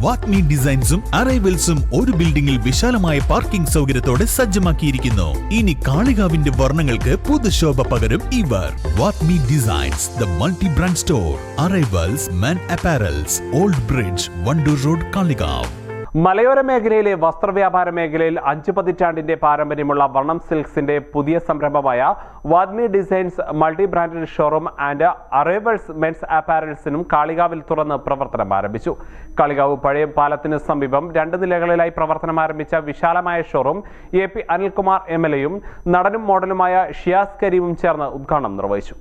വാക്മി ഡിസൈൻസും അറൈവൽസും ഒരു ബിൽഡിംഗിൽ വിശാലമായ പാർക്കിംഗ് സൗകര്യത്തോടെ സജ്ജമാക്കിയിരിക്കുന്നു. ഇനി കാളികാവിന്റെ വർണങ്ങൾക്ക് പുതുശോഭ പകരും ഇവർ. Vagmi designs the multi brand store arrivals man apparels old bridge Wandoor road Kalikavu. മലയോര മേഖലയിലെ വസ്ത്രവ്യാപാര മേഖലയിൽ അഞ്ച് പതിറ്റാണ്ടിന്റെ പാരമ്പര്യമുള്ള വണ്ണം സിൽക്സിന്റെ പുതിയ സംരംഭമായ Vagmi designs multi branded showroom and arrivals men's അപ്പാരൽസിനും കാളികാവിൽ തുറന്ന് പ്രവർത്തനം ആരംഭിച്ചു. കാളികാവ് പഴയ പാലത്തിന് സമീപം രണ്ട് നിലകളിലായി പ്രവർത്തനം ആരംഭിച്ച വിശാലമായ showroom A P Anilkumar M L എയും നടനും മോഡലുമായ ഷിയാസ് കരീമും ചേർന്ന് ഉദ്ഘാടനം നിർവഹിച്ചു.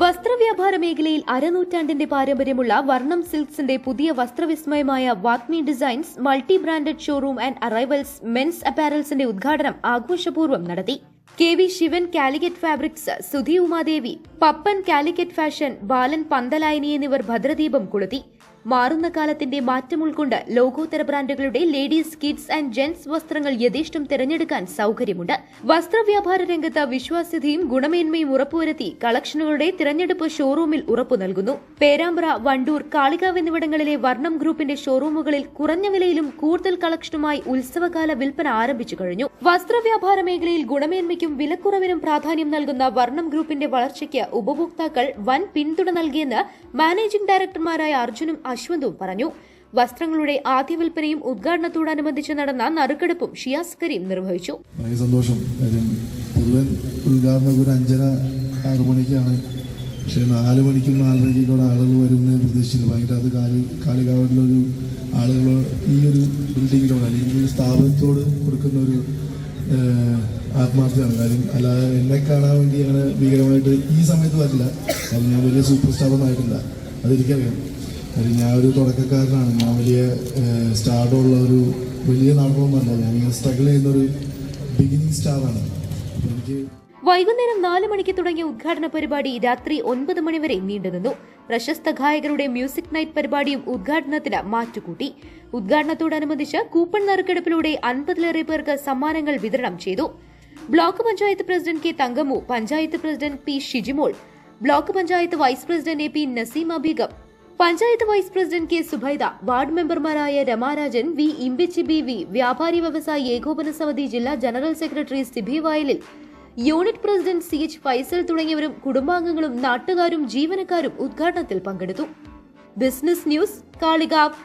വസ്ത്രവ്യാപാര മേഖലയിൽ അരനൂറ്റാണ്ടിന്റെ പാരമ്പര്യമുള്ള വർണം സിൽക്സിന്റെ പുതിയ വസ്ത്രവിസ്മയമായ Vagmi designs multi branded showroom and arrivals men's അപ്പാരൽസിന്റെ ഉദ്ഘാടനം ആഘോഷപൂർവം നടത്തി. K V Sivan Calicut fabrics Sudhi Umadevi Pappan Calicut fashion Balan Panthalayani എന്നിവർ ഭദ്രദീപം കൊളുത്തി. മാറുന്ന കാലത്തിന്റെ മാറ്റം ഉൾക്കൊണ്ട് ലോകോത്തര ബ്രാൻഡുകളുടെ ലേഡീസ് കിഡ്സ് ആൻഡ് ജെന്റ്സ് വസ്ത്രങ്ങൾ യഥേഷ്ടം തിരഞ്ഞെടുക്കാൻ സൗകര്യമുണ്ട്. വസ്ത്രവ്യാപാര രംഗത്ത് വിശ്വാസ്യതയും ഗുണമേന്മയും ഉറപ്പുവരുത്തി കളക്ഷനുകളുടെ തിരഞ്ഞെടുപ്പ് ഷോറൂമിൽ ഉറപ്പു നൽകുന്നു. പേരാമ്പ്ര വണ്ടൂർ കാളികാവ് എന്നിവിടങ്ങളിലെ വർണം ഗ്രൂപ്പിന്റെ ഷോറൂമുകളിൽ കുറഞ്ഞ വിലയിലും കൂടുതൽ കളക്ഷനുമായി ഉത്സവകാല വിൽപ്പന ആരംഭിച്ചു കഴിഞ്ഞു. വസ്ത്രവ്യാപാര മേഖലയിൽ ഗുണമേന്മയ്ക്കും വിലക്കുറവിനും പ്രാധാന്യം നൽകുന്ന വർണം ഗ്രൂപ്പിന്റെ വളർച്ചയ്ക്ക് ഉപഭോക്താക്കൾ വൻ പിന്തുണ നൽകിയെന്ന് മാനേജിംഗ് ഡയറക്ടർമാരായ അർജുനും അശ്വന്തും പറഞ്ഞു. വസ്ത്രങ്ങളുടെ ആദ്യ വിൽപ്പനയും ഉദ്ഘാടനത്തോടനുബന്ധിച്ച് നടന്ന നറുക്കെടുപ്പും ഷിയാസ് കരീം നിർവഹിച്ചു. സന്തോഷം. പൊതുവെ ഉദ്ഘാടനം ഒരു അഞ്ചര മണിക്കാണ്. പക്ഷേ നാല് മണിക്കും നാലരയ്ക്കും കൂടെ ആളുകൾ വരുമെന്ന് പ്രതീക്ഷിച്ചില്ല ഭയങ്കര അത് കാലി കാലികാവിലൊരു ആളുകൾ ഈ ഒരു ബിൽഡിങ്ങിനോട് അല്ലെങ്കിൽ ഒരു സ്ഥാപനത്തോട് കൊടുക്കുന്ന ഒരു ആത്മാർത്ഥമാണ് കാര്യം അല്ലാതെ എന്നെ കാണാൻ വേണ്ടി അങ്ങനെ ഭീകരമായിട്ട് ഈ സമയത്ത് വരില്ല. കാരണം ഞാൻ വലിയ സൂപ്പർ സ്റ്റാർ ഒന്നും ആയിട്ടില്ല. അതെനിക്കറിയാം കാര്യം ഞാൻ ഒരു തുടക്കക്കാരനാണ്. ഞാൻ വലിയ സ്റ്റാർഡുള്ള ഒരു വലിയ നടനൊന്നുമല്ല ഞാൻ സ്ട്രഗിൾ ചെയ്യുന്ന ഒരു ബിഗിനിങ് സ്റ്റാറാണ് എനിക്ക് വൈകുന്നേരം നാല് മണിക്ക് തുടങ്ങിയ ഉദ്ഘാടന പരിപാടി രാത്രി ഒൻപത് മണിവരെ നീണ്ടുനിന്നു പ്രശസ്ത ഗായകരുടെ മ്യൂസിക് നൈറ്റ് പരിപാടിയും ഉദ്ഘാടനത്തിന് മാറ്റുകൂട്ടി. ഉദ്ഘാടനത്തോടനുബന്ധിച്ച് കൂപ്പൺ നറുക്കെടുപ്പിലൂടെ അൻപതിലേറെ പേർക്ക് സമ്മാനങ്ങൾ വിതരണം ചെയ്തു. Block panchayat president K Thankamu panchayat president P Shijimol block panchayat vice president A P Naseema Beegum panchayat vice president K Subaida ward മെമ്പർമാരായ Ramarajan V Imbichi B V വ്യാപാരി വ്യവസായി ഏകോപന സമിതി ജില്ലാ general secretary Sibi Vayalil unit president C H Faisal തുടങ്ങിയവരും കുടുംബാംഗങ്ങളും നാട്ടുകാരും ജീവനക്കാരും ഉദ്ഘാടനത്തിൽ പങ്കെടുത്തു. Business news Kalikavu.